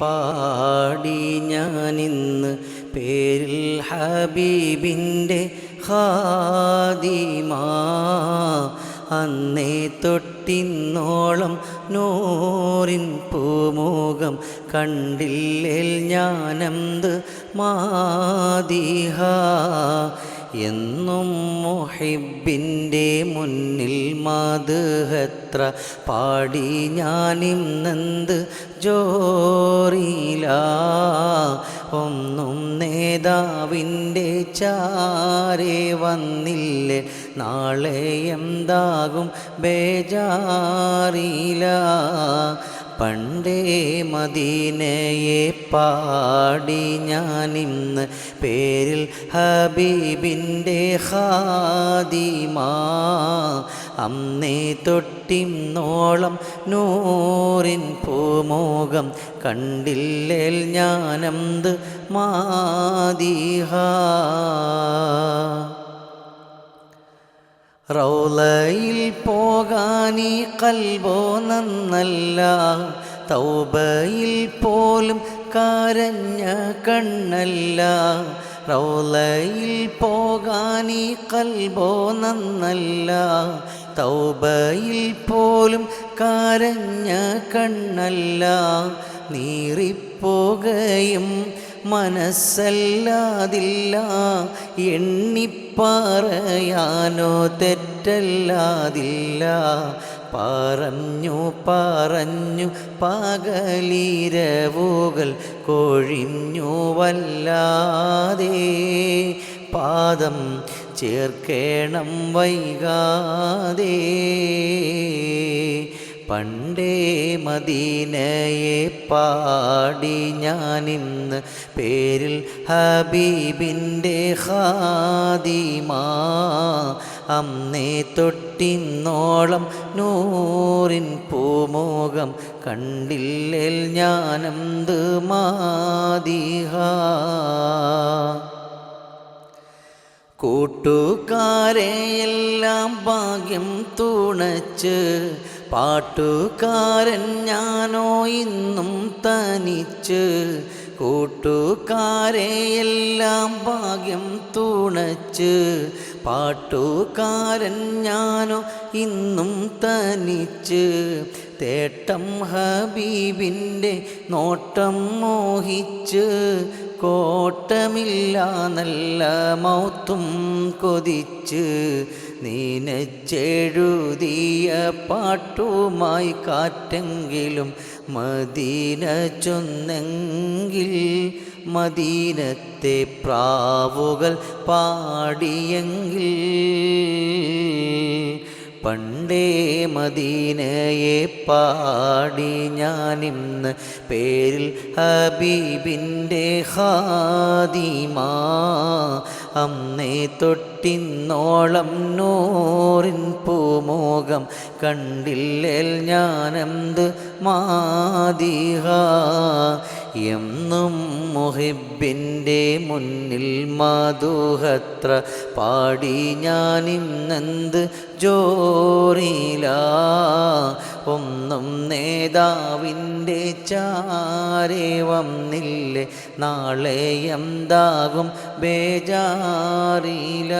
പാടി ഞാനിന്ന് പേരിൽ ഹബീബിന്റെ ഹാദിമാ അന്നേ തൊട്ടിന്നോളം നൂറിൻ പൂമുഖം കണ്ടില്ലേൽ ഞാനന്ത് മാതിഹ എന്നും മുഹിബിന്റെ മുന്നിൽ മധുഹത്ര പാടി ഞാനിന്നെന്ത് ജോറിയില ഒന്നും നേതാവിന്റെ ചാരെ വന്നില്ലേ? നാളെ എന്താകും ബേജാറില. പണ്ടേ മദീനയെ പാടി ഞാനിന്ന് പേരിൽ ഹബീബിന്റെ ഹാദിമാ അന്നേ തൊട്ടിന്നോളം നൂറിൻ പൂമോകം കണ്ടില്ലേൽ ഞാനന്ത് മാതിഹ റൗലയിൽ പോകാനീ കൽബോ നന്നല്ല. തൗബയിൽ പോലും കരഞ്ഞ കണ്ണല്ല. റൗലയിൽ പോകാനീ കൽബോ നന്നല്ല. തൗബയിൽ പോലും കരഞ്ഞ കണ്ണല്ല. നീറിപ്പോകയും മനസ്സല്ലാതില്ല. എണ്ണിപ്പറയാനോ തെറ്റല്ലാതില്ല. പറഞ്ഞു പറഞ്ഞു പകലിരവുകൾ കൊഴിഞ്ഞു വല്ലാതെ. പാദം ചേർക്കേണം വൈകാതെ. പണ്ടേ മദീനയെ പാടി ഞാനിന്ന് പേരിൽ ഹബീബിന്റെ ഹാദിമാ അന്നേ തൊട്ടിന്നോളം നൂറിൻ പൂമോകം കണ്ടില്ലേൽ ഞാനന്ത് മാതിഹ കൂട്ടുകാരെയെല്ലാം ഭാഗ്യം തുണച്ച് പാട്ടുകാരൻ ഞാനോ ഇന്നും തനിച്ച് കൂട്ടുകാരെയെല്ലാം ഭാഗ്യം തുണച്ച് പാട്ടുകാരൻ ഞാനോ ഇന്നും തനിച്ച് തേട്ടം ഹബീബിന്റെ നോട്ടം മോഹിച്ച് കോട്ടമില്ല നല്ല മൗത്തും കൊതിച്ച് നീനച്ചെഴുതിയ പാട്ടുമായി കാറ്റെങ്കിലും മദീന ചൊന്നെങ്കിൽ മദീനത്തെ പ്രാവുകൾ പാടിയെങ്കിൽ പണ്ടേ മദീനയെ പാടി ഞാനിന്ന് പേരിൽ ഹബീബിന്റെ ഹാദിമാ അന്നേ തൊട്ടിന്നോളം നൂറിൻ പൂമോകം കണ്ടില്ലേൽ ഞാനെന്ത് മാതിഹ? എന്നും മുഹിബിന്റെ മുന്നിൽ മധുഹത്ര പാടി ഞാനിന്നെന്ത് ജോറില? ഒന്നും നേതാവിന്റെ ചാരേവം വന്നില്ലേ? നാളെ എന്താകും ബേജാറില.